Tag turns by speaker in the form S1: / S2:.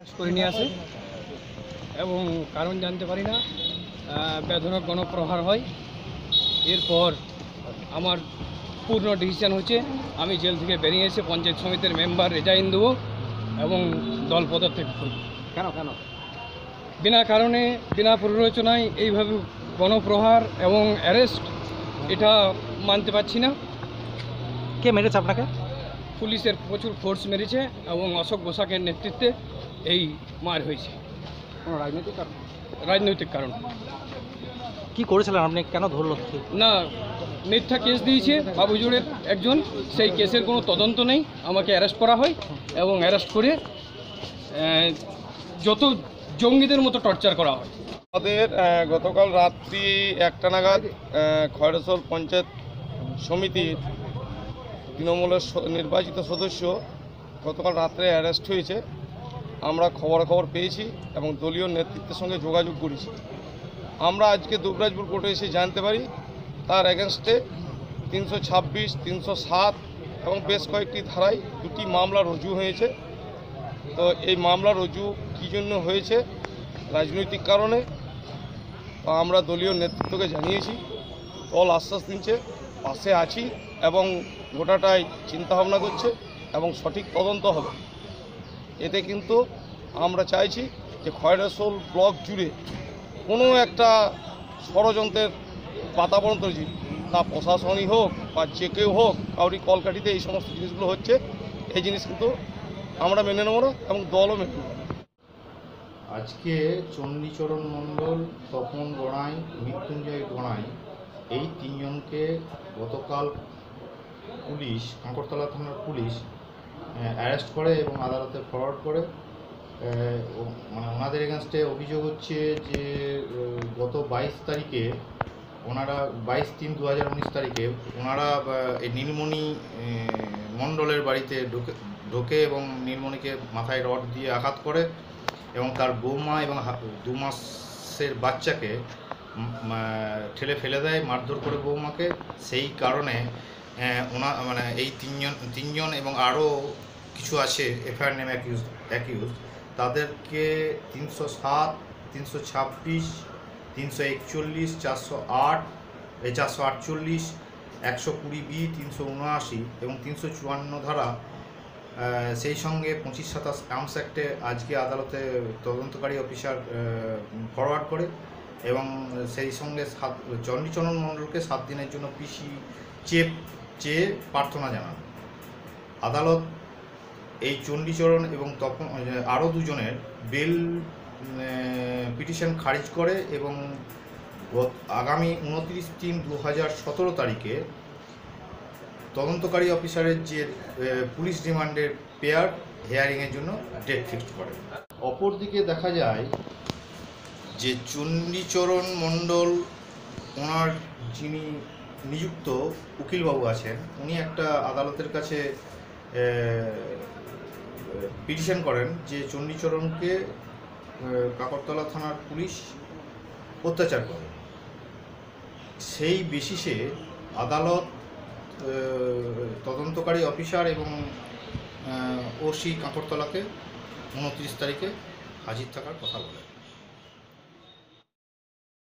S1: করে নিয়ে আসে। এবং কারণ জানতে পারি না আহ, বেধনক গণপ্রহার হয়। এরপর আমার পূর্ণ ডিসিশন হচ্ছে আমি জেল থেকে বেরিয়ে এসে পঞ্চায়েত সমিতির মেম্বার রেজাইন দেবো এবং দল পদত্যাগ করব।
S2: কেন কেন?
S1: বিনা কারণে বিনা প্ররোচনায় এইভাবে গণপ্রহার এবং অ্যারেস্ট এটা মানতে পারছি না।
S2: কে মেরেছে আপনাকে?
S1: পুলিশের প্রচুর ফোর্স মেরেছে এবং অশোক গোসাকের নেতৃত্বে এই মার হয়েছে।
S2: কোনো রাজনৈতিক কারণ?
S1: রাজনৈতিক কারণ।
S2: কি করেছিলেন? আপনি কেন ধরলো?
S1: না মিথ্যা কেস দিয়েছে বাবুজুড়ের একজন। সেই কেসের কোনো তদন্ত নেই। আমাকে অ্যারেস্ট করা হয় এবং অ্যারেস্ট করে যত জঙ্গিদের মতো টর্চার করা হয়।
S3: আমাদের গতকাল রাত্রি একটা নাগাদ খয়রসল পঞ্চায়েত সমিতির তৃণমূলের স- নির্বাচিত সদস্য গতকাল রাত্রে অ্যারেস্ট হয়েছে। আমরা খবরাখবর পেয়েছি এবং দলীয় নেতৃত্বের সঙ্গে যোগাযোগ করেছি। আমরা আজকে দুবরাজপুর কোর্টে এসে জানতে পারি, তার এগেনস্টে তিনশো ছাব্বিশ, তিনশো সাত এবং বেশ কয়েকটি ধারায় দুটি মামলা রুজু হয়েছে। তো এই মামলা রুজু কী জন্য হয়েছে, রাজনৈতিক কারণে আমরা দলীয় নেতৃত্বকে জানিয়েছি, দল আশ্বাস দিচ্ছে, পাশে আছি এবং গোটাটাই চিন্তাভাবনা করছে এবং সঠিক তদন্ত হবে। এতে কিন্তু আমরা চাইছি যে খয়রাসোল ব্লক জুড়ে কোনো একটা ষড়যন্ত্রের বাতাবরণ তৈরি তা প্রশাসনই হোক বা যে কেউ হোক কাউরি কলকাঠিতে এই সমস্ত জিনিসগুলো হচ্ছে, এই জিনিস কিন্তু আমরা মেনে নেব না এবং দলও মেনে নেব
S4: আজকে চণ্ডীচরণ মণ্ডল, তপন গড়াই মৃত্যুঞ্জয় গড়াই এই তিনজনকে গতকাল পুলিশ, কাঁকরতলা থানার পুলিশ অ্যারেস্ট করে এবং আদালতে ফরওয়ার্ড করে। মানে ওনাদের এগেনস্টে অভিযোগ হচ্ছে যে গত বাইশ তারিখে ওনারা, বাইশ তিন দু হাজার উনিশ তারিখে ওনারা এই নীলমণি মণ্ডলের বাড়িতে ঢুকে, ঢোকে এবং নীলমণিকে মাথায় রড দিয়ে আঘাত করে এবং তার বৌমা এবং দু মাসের বাচ্চাকে ঠেলে ফেলে দেয়, মারধর করে বৌমাকে। সেই কারণে ওনা মানে এই তিনজন তিনজন এবং আরও কিছু আছে, এফআইআর নেম অ্যাকিউজ অ্যাকিউজ তাদেরকে তিনশো সাত, তিনশো ছাব্বিশ, তিনশো একচল্লিশ, চারশো আট, এই চারশো আটচল্লিশ, একশো কুড়ি বি, তিনশো উনআশি এবং তিনশো চুয়ান্ন ধারা সেই সঙ্গে পঁচিশ সাতাশ আর্মস অ্যাক্টে আজকে আদালতে তদন্তকারী অফিসার ফরওয়ার্ড করে এবং সেই সঙ্গে সাত চণ্ডীচরণ মণ্ডলকে সাত দিনের জন্য পিসি চেপ চেয়ে প্রার্থনা জানান। আদালত এই চণ্ডীচরণ এবং তখন আরও দুজনের বেল পিটিশন খারিজ করে এবং আগামী উনত্রিশ তিন দু হাজার সতেরো তারিখে তদন্তকারী অফিসারের যে পুলিশ রিমান্ডের পেয়ার, হেয়ারিংয়ের জন্য ডেট ফিক্সড করে। অপরদিকে দেখা যায় যে চণ্ডীচরণ মণ্ডল ওনার যিনি নিযুক্ত উকিলবাবু আছেন। উনি একটা আদালতের কাছে পিটিশন করেন যে চণ্ডীচরণকে কাকরতলা থানার পুলিশ অত্যাচার করে। সেই বেসিসে আদালত তদন্তকারী অফিসার এবং ওসি কাঁকরতলাকে উনত্রিশ তারিখে হাজির থাকার কথা বলে